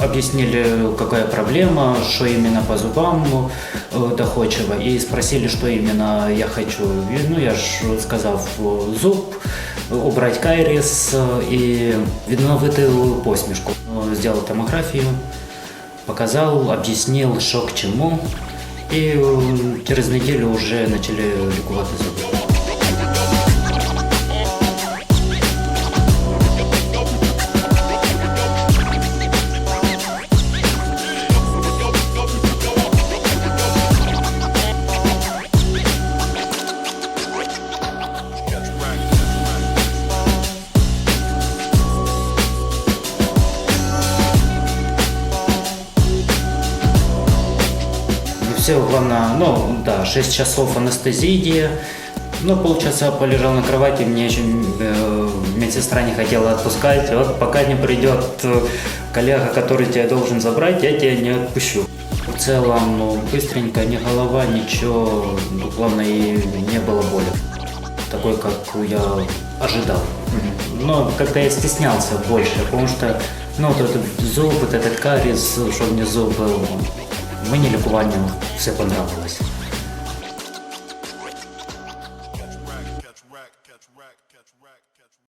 объяснили, какая проблема, что именно по зубам э, доходчиво, и спросили, что именно я хочу. Ну, я же сказал э, зуб, убрать кариес э, и видновитую посмешку. Сделал томографию, показал, объяснил, что к чему, и через неделю уже начали лікувати зуби. Все, главное, ну да, 6 часов анестезии. Ну, полчаса полежал на кровати, мне еще э, медсестра не хотела отпускать. Вот пока не придет э, коллега, который тебя должен забрать, я тебя не отпущу. В целом, ну, быстренько, ни голова, ничего, ну, главное, и не было боли. Такой, как я ожидал. Но как-то я стеснялся больше, потому что, ну, вот этот зуб, вот этот кариес, что мне зуб был, Мені лікування все понравилось.